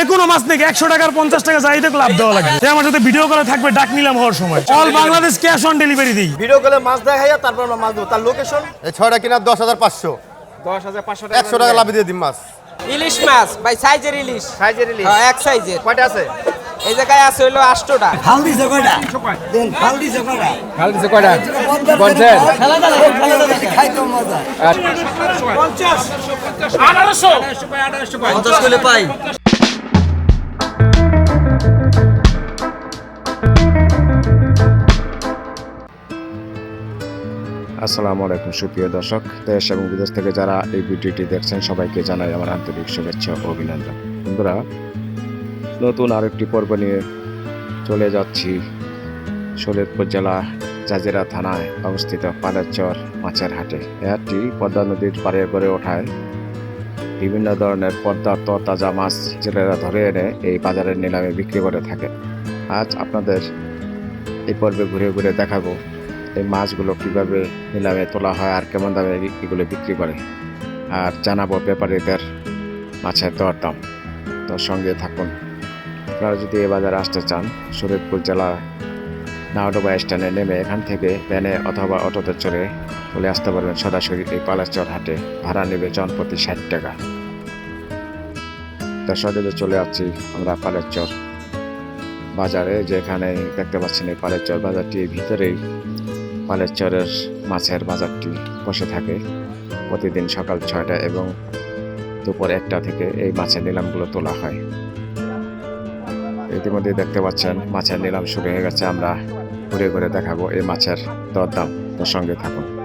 যে কোনো মাছ থেকে একশো টাকার পঞ্চাশ টাকা চাইতে লাভ দেওয়া লাগে। আমার সাথে ভিডিও কলে থাকবে ডাক নিলাম হওয়ার সময়। All Bangladesh cash on delivery দিই। ভিডিও কলে মাছ দেখাইয়া তারপর আমরা মাছ দেবো। তার লোকেশন এই ছয়টা কিনা দশ হাজার পাঁচশো। দশ হাজার পাঁচশো একশো টাকা লাভ দিয়ে দিন মাছ। ইলিশ মাছ ভাই সাইজের ইলিশ। সাইজের ইলিশ? হ্যাঁ, এক সাইজের। কয়টা আছে? এই জায়গায় আছে হইল আষ্টটা খাল দিছে কয়টা পঞ্চাশ। পঞ্চাশ। করে পাই। আসসালামু আলাইকুম, সুপ্রিয় দর্শক। দেশ এবং বিদেশ থেকে যারা এই ভিডিওটি দেখছেন, সবাইকে জানাই আমার আন্তরিক শুভেচ্ছা ও অভিনন্দন। বন্ধুরা, নতুন আরেকটি পর্ব নিয়ে চলে যাচ্ছি। শরীয়তপুর জেলা জাজিরা থানায় অবস্থিত পালেরচর মাছের হাটে। এ হাটটি পদ্মা নদীর পাড়ে গড়ে ওঠায়। বিভিন্ন ধরনের পদ্মার তাজা মাছ জেলেরা ধরে এনে এই বাজারের নিলামে বিক্রি করে থাকে। আজ আপনাদের এই পর্বে ঘুরে ঘুরে দেখাবো এই মাছগুলো কীভাবে নিলামে তোলা হয় আর কেমন দামে এগুলো বিক্রি করে আর জানাব ব্যাপারীদের মাছের দর দাম। তো সঙ্গে থাকুন। আপনারা যদি এ বাজারে আসতে চান শরীরপুর জেলা নাওডোবা স্ট্যান্ডে নেমে এখান থেকে ভ্যানে অথবা অটোতে চড়ে চলে আসতে পারবেন সরাসরি এই পালাচর হাটে। ভাড়া নেবে জনপ্রতি ষাট টাকা। তার সঙ্গে চলে আসছি আমরা পালেরচর বাজারে, যেখানে দেখতে পাচ্ছেন এই পালেরচর বাজারটির ভিতরেই পালেরচরের মাছের বাজারটি বসে থাকে। প্রতিদিন সকাল ছয়টা এবং দুপুর একটা থেকে এই মাছের নিলামগুলো তোলা হয়। ইতিমধ্যে দেখতে পাচ্ছেন মাছের নিলাম শুরু হয়ে গেছে। আমরা ঘুরে ঘুরে দেখাবো এই মাছের দরদাম তো সঙ্গে থাকুন।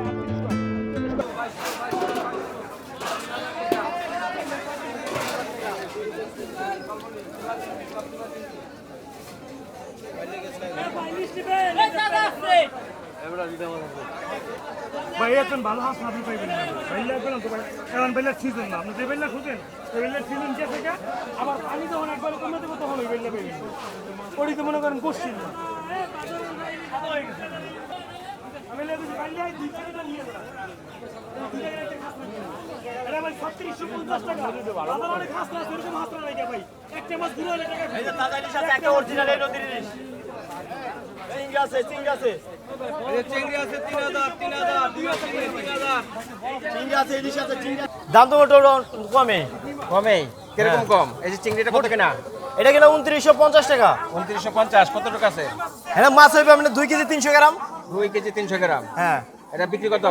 ভাই এখন ভালো হাঁস আপনি পাইবেন না বাইলে আসবেন তো ভাই কারণ বাইলের সিজন না আপনি যে বাইলে খুঁজেন ওই বাইলের সিজন কে থেকে আবার পানি যখন একবার কমে দেবো তখন ওই বাইলে পাইবেন তো মনে করেন কোশ্চিন না সাদা গেছে। আমি বললাম, যদি বাইলে দুই টাকাটা নিয়ে যান। দুই টাকার একটা খাস না নিয়ে যান। এটা ভাই 3650 টাকা। বাজারে অনেক খাস না আছে, এরকম হাঁস না লাগে ভাই। একটা মাছ আছে একটা অরিজিনাল নদীর চিংড়ি আছে চিংড়ি আছে। চিংড়ি আছে তিন হাজার তিন হাজার চিংড়ি আছে ইলিশ আছে চিংড়ি দাম তো ওটা কমে কমে কীরকম কম? এই যে চিংড়িটা কত কিনা? এটা কিনা উনত্রিশশো পঞ্চাশ টাকা। উনত্রিশশো পঞ্চাশ কত টাকা আছে? হ্যাঁ মাছ হইবে আপনার দুই কেজি তিনশো গ্রাম। দুই কেজি তিনশো গ্রাম। হ্যাঁ। এটা বিক্রি কত?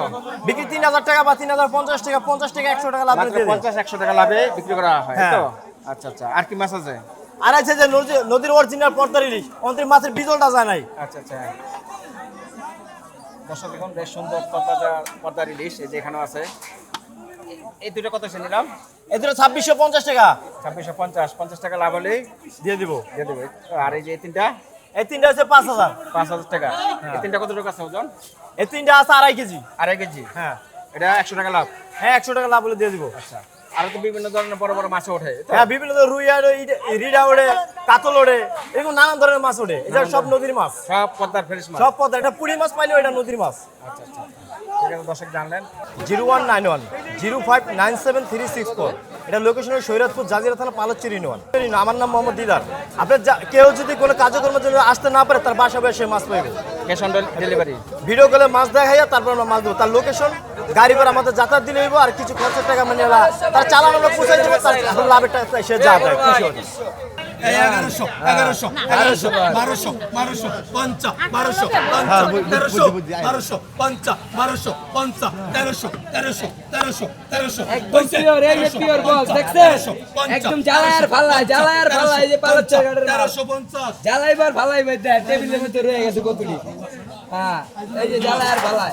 বিক্রি তিন হাজার টাকা বা তিন হাজার পঞ্চাশ টাকা পঞ্চাশ টাকা একশো টাকা লাভ পঞ্চাশ একশো টাকা লাভে বিক্রি করা হয় হ্যাঁ। তো? আচ্ছা আচ্ছা। আর কি মাছ আছে? আর আছে যে নদীর অরিজিনাল পর্দার ইলিশ। অন্তর মাছের বিজলটা যায় নাই। আচ্ছা আচ্ছা দর্শক দেখুন বেশ সুন্দর পর্দা পর্দার ইলিশ এই যে এখানেও আছে। এই- এই দুটো কত সে নিলাম? এদের ছাব্বিশশো পঞ্চাশ টাকা। ছাব্বিশশো পঞ্চাশ পঞ্চাশ টাকা লাভ হলেই দিয়ে দিব। দিয়ে দেবে। আর এই যে এই তিনটা? এই তিনটা আছে পাঁচ হাজার। পাঁচ হাজার টাকা। এই তিনটা কত টাকা আছে ওজন? এই তিনটা আছে আড়াই কেজি। আড়াই কেজি? হ্যাঁ। এটা একশো টাকা লাভ? হ্যাঁ একশো টাকা লাভ হলে দিয়ে দিব। আচ্ছা। আর তো বিভিন্ন ধরনের বড় বড় মাছ ওঠে হ্যাঁ বিভিন্ন ধরনের রুই আর রিডা কাতল এরকম নানান ধরনের মাছ ওড়ে এটা সব নদীর মাছ। সব পদ্মার ফ্রেশ মাছ। সব পদ্মা এটা পুরি মাছ পাইলেও এটা নদীর মাছ। আচ্ছা আচ্ছা ঠিক আছে দর্শক জানলেন। Zero one nine one zero five nine seven three six four. এটা লোকেশনের সৈরতপুর জাজিরা থানা পালচ্চি রিনোয়ান। আমার নাম মোহাম্মদ দিদার। আপনার কেউ যদি কোনো কার্যক্রমের জন্য আসতে না পারে তার বাসা বসে মাছ পাইবে। ক্যাশ অন ডেলিভারি ভিডিও কলে মাছ দেখাইয়া তারপর আমরা মাছ দেবো। তার লোকেশন গাড়ি ভাড়া আমাদের যাতায়াত দিলে হইব আর কিছু খরচের টাকা মানে ওরা তার চালানো লোক পুষাই দেবো তার লাভের টাকা সে যা দেয় খুশি হবে এগারোশো এগারোশো এগারোশো বারোশো বারোশো পঞ্চা বারোশো পঞ্চা তেরোশো বারোশো পঞ্চা বারোশো পঞ্চা তেরোশো তেরোশো তেরোশো তেরোশো একদম জ্বালায়ার জ্বালায়ার এই যে তেরোশো পঞ্চাশ। জ্বালাইবার ফালাই টেবিলের মধ্যে রয়ে গেছে কতটি হ্যাঁ এই যে জ্বালায়ার ফালাই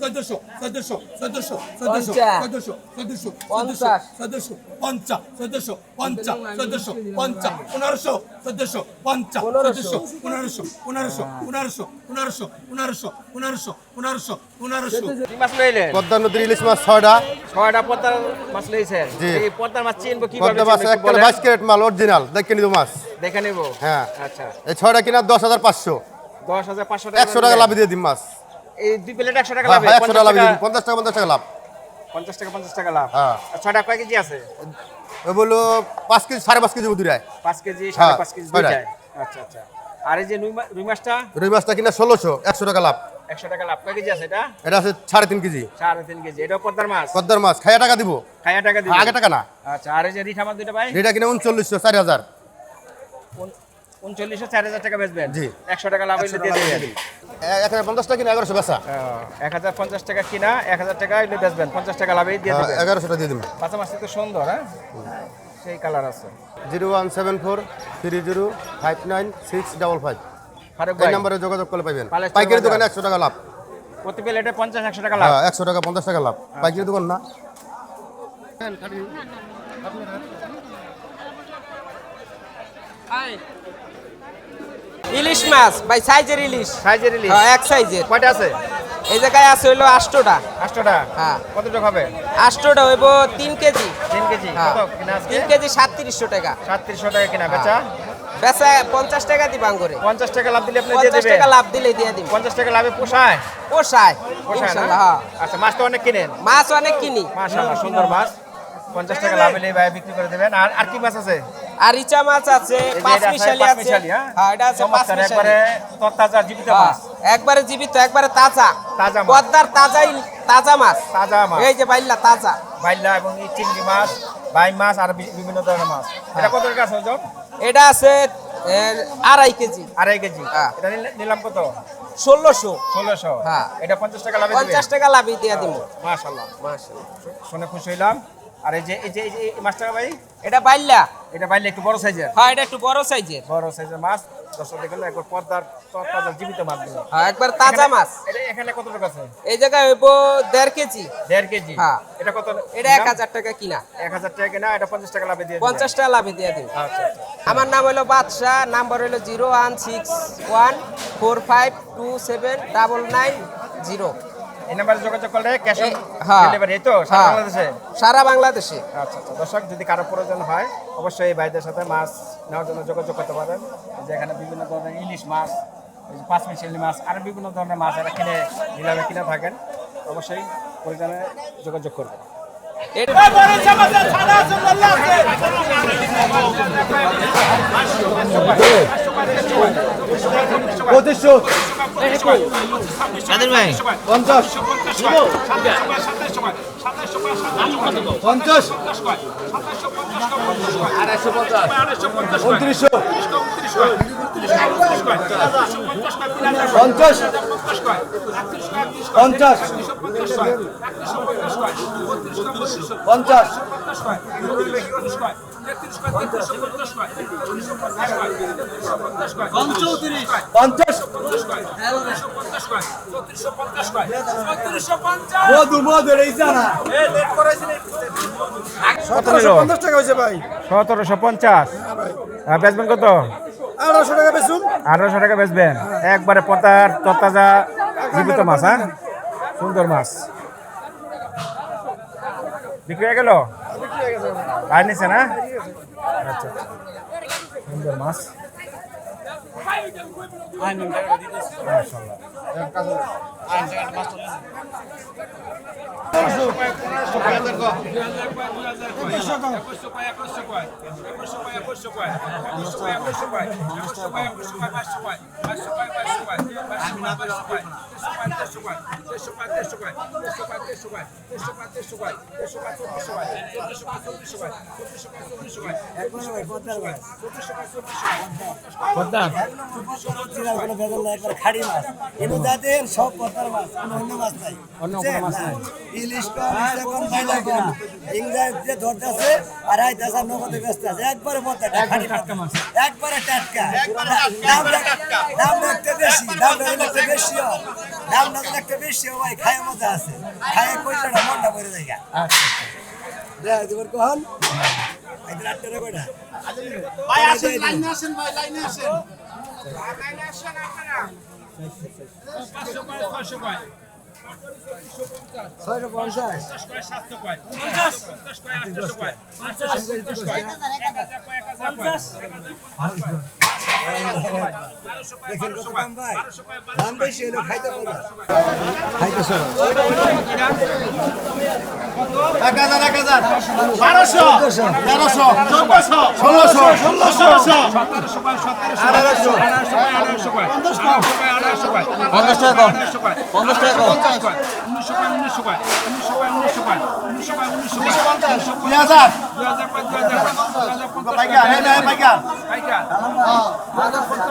চোদ্দশো চোদ্দশো পঞ্চা চোদ্দশো চোদ্দশো চোদ্দশো চোদ্দশো চোদ্দশো পঞ্চাশ। চোদ্দশো পঞ্চাশ। চোদ্দশো পঞ্চাশ চোদ্দশো পঞ্চাশ পনেরোশো চোদ্দশো চোদ্দশো পনেরোশো। পনেরোশো পনেরোশো পনেরোশো পনেরোশো পনেরোশো পনেরোশো পনেরোশো মাছ লইলেন পদ্মা নদীর ইলিশ মাছ ছয়টা। ছয়টা পদ্মার মাছ লইছেন পদ্মার মাছ চিনবো কীভাবে পদ্মা মাছ একটু বাইশ ক্যারেট মাল অরিজিনাল দেখে নিব মাছ। দেখে নেব? হ্যাঁ। আচ্ছা। এই ছয়টা কিনা দশ হাজার পাঁচশো। দশ হাজার পাঁচশো একশো টাকা লাভ দিয়ে দিম মাছ। এই দুই প্লেট একশো টাকা হ্যাঁ লাভ হ্যাঁ, একশো টাকা লাভ পঞ্চাশ টাকা পঞ্চাশ টাকা লাভ। পঞ্চাশ টাকা পঞ্চাশ টাকা লাভ। হ্যাঁ। ছয়টা কয় কেজি আছে? বলল পাঁচ কেজি সাড়ে পাঁচ কেজি দুটায় পাঁচ কেজি সাড়ে পাঁচ কেজি ছয়টা। আচ্ছা আচ্ছা। আর এই যে রুই মাছটা? রুই মাছটা কিনা ষোলোশো একশো টাকা লাভ। একশো টাকা লাভ। কয় কেজি আছে এটা? এটা আছে সাড়ে তিন কেজি। সাড়ে তিন কেজি। এটাও পদ্মার মাছ? পদ্মার মাছ। খাইয়া টাকা দিব। খাইয়া টাকা দিবে। আগে টাকা না। আচ্ছা আর এই যে রিঠা মাছ দুইটা ভাই এটা কিনা উনচল্লিশশো চারি হাজার। উনচল্লিশশো চার হাজার টাকা বেচবেন। জি। একশো টাকা লাভ হইলে দিয়ে দেবেন। এক হাজার পঞ্চাশ টাকা কিনা এগারোশো বেচা। এক হাজার পঞ্চাশ টাকা কিনা এক হাজার টাকা হইলে বেচবেন। পঞ্চাশ টাকা লাভে দিয়ে দেবেন। এগারোশো টাকা দিয়ে তো সুন্দর হ্যাঁ? সেই কালার আছে। Zero one seven four three zero five nine six double five. এই নাম্বারে যোগাযোগ করলে পালেশ্বর পাইকারি দোকানে একশো টাকা লাভ। প্রতি প্লেটে পঞ্চাশ একশো টাকা লাভ। হ্যাঁ একশো টাকা পঞ্চাশ টাকা লাভ। পাইকারি দোকান না? ইলিশ মাছ ভাই সাইজের ইলিশ। সাইজের ইলিশ? হ্যাঁ, এক সাইজের। কয়টা আছে? এই জায়গায় আছে হইল আষ্টটা। আটশোটা হ্যাঁ। কতটুকু হবে? আষ্টটা হইব তিন কেজি। তিন কেজি? হ্যাঁ। কত কিনা তিন কেজি সাতত্রিশশো টাকা। সাতত্রিশশো টাকা কিনা বেচা? বেচা পঞ্চাশ টাকা দিবাং করে পঞ্চাশ টাকা লাভ দিলে আপনি দিয়ে পঞ্চাশ দেবেন? টাকা লাভ দিলে দিয়ে দিব। পঞ্চাশ টাকা লাভে পোষায়? পোষায় পোষায় না? হ্যাঁ। আচ্ছা মাছ তো অনেক কিনেন? মাছ অনেক কিনি। মাশাআল্লাহ সুন্দর মাছ। পঞ্চাশ টাকা লাভ ভাই বিক্রি করে দেবেন। আর আর কি মাছ আছে? আর ইচা মাছ আছে পাঁচ এটা আছে, মিশালি আছে। হ্যাঁ? হ্যাঁ এটা আছে পাঁচ মিশালি একবারে জীবিত হ্যাঁ, মাছ। একবারে জীবিত একবারে তাজা। তাজা মাছ। পদ্মার তাজাই তাজা মাছ। তাজা মাছ। এই যে বাইল্লা তাজা। বাইলা এবং এই চিংড়ি মাছ বাই মাছ আর বিভিন্ন ধরনের মাছ। এটা কত টাকা আছে এটা আছে আড়াই কেজি। আড়াই কেজি। হ্যাঁ। এটা নিলাম কত? ষোলোশো। ষোলোশো। হ্যাঁ। এটা পঞ্চাশ টাকা লাভে পঞ্চাশ টাকা লাভি দিয়ে দিব। মাশাল্লাহ মাশাআল্লাহ। শুনে খুশি হইলাম। আর এই যে এই যে মাছটা ভাই? এটা বাইল্লা এটা বাইল্লা একটু বড় সাইজের। হ্যাঁ এটা একটু বড় সাইজের। বড় সাইজের মাছ। দর্শক একবার তাজা জীবিত মাছগুলো হ্যাঁ একবার তাজা মাছ। এটা এখানে কত টাকা আছে? এই জায়গায় হইবো 1.5 কেজি। 1.5 কেজি। হ্যাঁ। এটা কত এটা 1000 টাকা কিনা। 1000 টাকা কিনা এটা 50 টাকা লাভে দিয়ে 50 টাকা লাভে দিয়ে দিন আচ্ছা, আচ্ছা আমার নাম হলো বাদশা নাম্বার হলো জিরো। এই নাম্বারে যোগাযোগ করলে ক্যাশ অন ডেলিভারি এই তো সারা হ্যাঁ। বাংলাদেশে? সারা বাংলাদেশে। আচ্ছা আচ্ছা। দর্শক যদি কারও প্রয়োজন হয় অবশ্যই এই ভাইদের সাথে মাছ নেওয়ার জন্য যোগাযোগ করতে পারেন। যেখানে বিভিন্ন ধরনের ইলিশ মাছ এই যে পাঁচ মিশালি মাছ আর বিভিন্ন ধরনের মাছ এরা কিনে নিলামে কিনে থাকেন। অবশ্যই প্রয়োজনে যোগাযোগ করবেন। এটা পঁচিশশো কাদের ভাই। পঞ্চাশ। পঞ্চাশ। আড়াইশো পঞ্চাশ উনত্রিশশো পঞ্চাশ। পঞ্চাশ। পঞ্চাশ। সতেরোশো পঞ্চাশ। বেচবেন কত? আড়াইশো টাকা বেচুন আঠারোশো টাকা বেচবেন। একবারে পতার তরতাজা, জীবিত মাছ হ্যাঁ? সুন্দর মাছ। বিক্রি হয়ে গেল? আর নিছে না আচ্ছা। সুন্দর মাছ মাশাআল্লাহ। খাড়ি মাছ যাদের সব পদ্মার মাছ অন্য মাছ নাই। ইলিশ কম ইলিশ কম বাইলা কম ইংরেজ যে ধরতেছে আর আইতাছে নগদে ব্যস্ত আছে। একবারে খাড়ি একবারে টাটকা দাম দাম রাখতে বেশি দাম রাখতে বেশি। হয় দামটা তো একটা বেশি ভাই খায় মজা আছে। খায় পয়সাটা মনটা ভরে যায় দেখ এবার কখন? আইতে আটটা রে কয়টা? ভাই আসেন লাইনে আসেন ভাই লাইনে আসেন। ছয়টা পঞ্চাশ দেখেন কত দাম ভাই দাম হাজার পাইকার পাইকার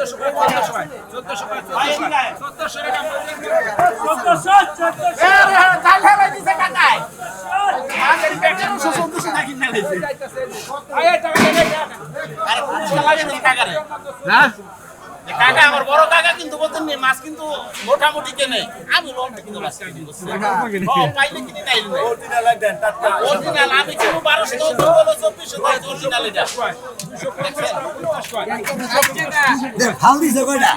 হ্যাঁ আটশোশো কও আটশোশো আটশোশো কও পঞ্চাশ হ্যাঁ? পঞ্চাশ কাকা আমার বড় কাকা কিন্তু বলতেন মাছ কিন্তু মোটামুটি কেনে। আমি লোন কিন্তু মাছ কিনি করছি। পাইলে কিনি নাই রে। আমি কিনবো 1200 তো ও বলল 2400 তাই original এটা। দেন দিছে কয়টা?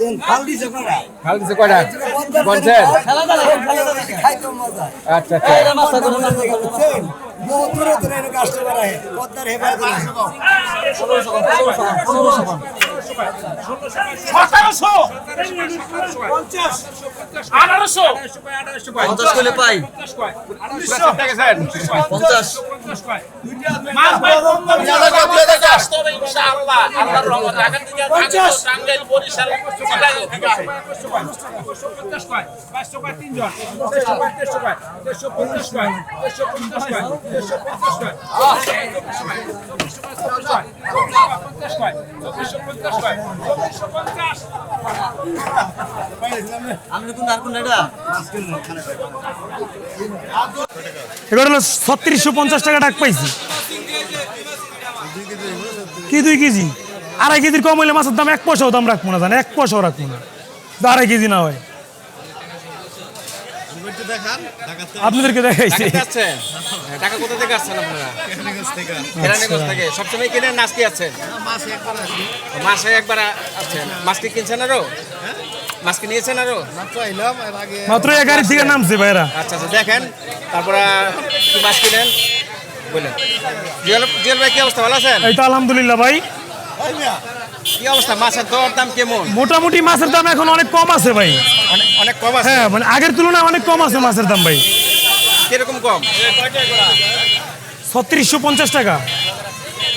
দেন দিছে কয়টা? ভালো দিছে কয়টা? পঞ্চাশ। আচ্ছা আচ্ছা। দূরে দূরে কাস্টমার আহে পদ্মার হেফাজত আহে সতেরোশো। আঠারোশো। পঞ্চাশ পাই। পঞ্চাশ। মাছ ভাই আসতে হবে ইনশাআল্লাহ আল্লাহর রহমত। আগামী দিনে পঞ্চাশ। টাঙ্গাইল বরিশাল চিটাগাং থেকে আসবে। আমি কোন আর কোন এটা হলো ছত্রিশশো পঞ্চাশ টাকা টাক পাইছি। কি দুই কেজি? আড়াই কেজির কম হইলে মাছের দাম এক পয়সাও দাম রাখব না জানে? এক পয়সাও রাখব না। আড়াই কেজি না হয়। আপনাদেরকে দেখাইছি। টাকা কোথা থেকে আসছেন আপনারা? সবসময় কিনেন না আছেন মাসে একবার আছেন মাছ কি কিনছেন আরও? মাছ কি নিয়েছেন আরও? মাত্র এক গাড়ি থেকে নামছে ভাইরা। আচ্ছা আচ্ছা দেখেন তারপরে কি মাছ কিনেন। বললেন জিয়াল জিয়াল ভাই কি অবস্থা? ভালো আছেন? এই তো আলহামদুলিল্লাহ ভাই। কি অবস্থা? মাছের দর দাম কেমন? মোটামুটি মাছের দাম এখন অনেক কম আছে ভাই। অনেক অনেক কম আছে? হ্যাঁ মানে আগের তুলনায় অনেক কম আছে মাছের দাম ভাই। কীরকম কম? ছত্রিশশো পঞ্চাশ টাকা।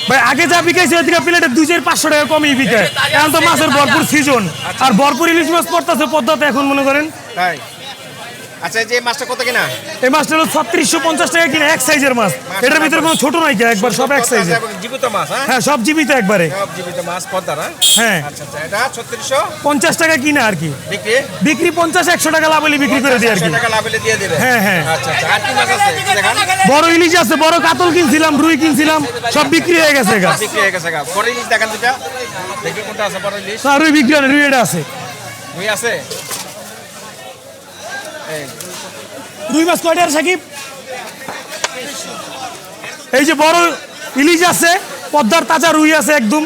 ভাই আগে যা বিকাইছে ওদিকে প্লেটে দুই চার পাঁচশো টাকা কমই বিকায়। এখন তো মাছের ভরপুর সিজন আর ভরপুর ইলিশ মাছ পড়তেছে পদ্মাতে এখন মনে করেন? তাই? আচ্ছা যে মাছটা কত কিনা? এই মাছটা হলো ছত্রিশশো পঞ্চাশ টাকা কিনা এক সাইজের মাছ। এটার ভিতরে কোনো ছোট নাই কি, একবার সব এক সাইজের। জীবিত মাছ হ্যাঁ? হ্যাঁ সব জীবিত একবারে। সব জীবিত মাছ পদ্মার হ্যাঁ? হ্যাঁ। আচ্ছা আচ্ছা এটা ছত্রিশশো? পঞ্চাশ টাকা কিনা আর কি। বিক্রি? বিক্রি পঞ্চাশ একশো টাকা লাভলি বিক্রি করে দিই আর কি। টাকা লাভেলে দিয়ে দেবে। হ্যাঁ, হ্যাঁ। আচ্ছা আচ্ছা আর কি মাছ আছে? দেখান। বড় ইলিশ আছে বড় কাতল কিনছিলাম রুই কিনছিলাম সব বিক্রি হয়ে গেছে গা। বিক্রি হয়ে গেছে গা। বড় ইলিশ দেখান দুটা দেখি কোনটা আছে বড় ইলিশ। রুই বিক্রি রুই এটা আছে। রুই আছে? রুই মাছ কয়টা আর সাকিব? এই যে বড় ইলিশ আছে পদ্মার তাজা রুই আছে একদম।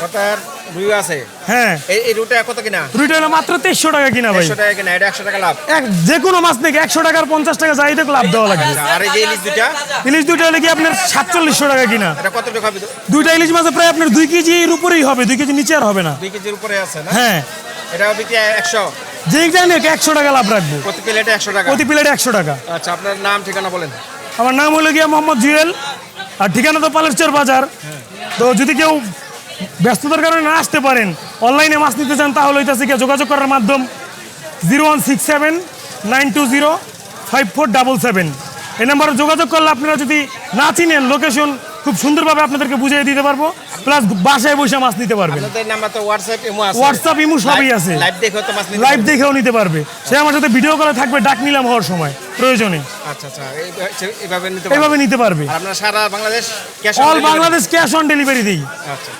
কটার রুই আছে? হ্যাঁ। এই এই কত কিনা? রুইটা হলো মাত্র তেইশশো টাকা কিনা ভাই। একশো টাকা কিনা এটা একশো টাকা লাভ। এক যে কোনো মাছ থেকে একশো টাকার পঞ্চাশ টাকা যাই দেখো লাভ দেওয়া লাগবে। আর এই যে ইলিশ দুইটা? হলে কি আপনার সাতচল্লিশশো টাকা কিনা? এটা কত টাকা হবে? দুইটা ইলিশ মাছে প্রায় আপনার দুই কেজির উপরেই হবে দুই কেজি নিচে আর হবে না। দুই কেজির উপরে আছে না? হ্যাঁ। এটা বিক্রি একশো? যেই জানি একশো টাকা লাভ রাখব। প্রতি প্লেটে একশো টাকা? প্রতি প্লেটে একশো টাকা। আচ্ছা আপনার নাম ঠিকানা বলেন। আমার নাম হলো গিয়া মোহাম্মদ জুয়েল আর ঠিকানা তো পালেরচর বাজার। তো যদি কেউ ব্যস্ততার কারণে না আসতে পারেন অনলাইনে মাছ নিতে চান তাহলে হইতেছে গিয়ে যোগাযোগ করার মাধ্যম zero one six seven nine two zero five four double seven. এই নাম্বারে যোগাযোগ করলে আপনারা যদি না চিনেন লোকেশন খুব সুন্দরভাবে আপনাদেরকে বুঝিয়ে দিতে পারব। প্লাস বাসায় বসে মাছ নিতে পারবেন তো হোয়াটসঅ্যাপ ইমো সবই আছে। লাইভ দেখেও নিতে পারবে। সে আমার সাথে ভিডিও কলে থাকবে ডাক নিলাম হওয়ার সময় প্রয়োজনে। আচ্ছা আচ্ছা এইভাবে নিতে পারবেন এইভাবে নিতে পারবে। আপনারা সারা Bangladesh cash all Bangladesh cash on delivery দিই। আচ্ছা।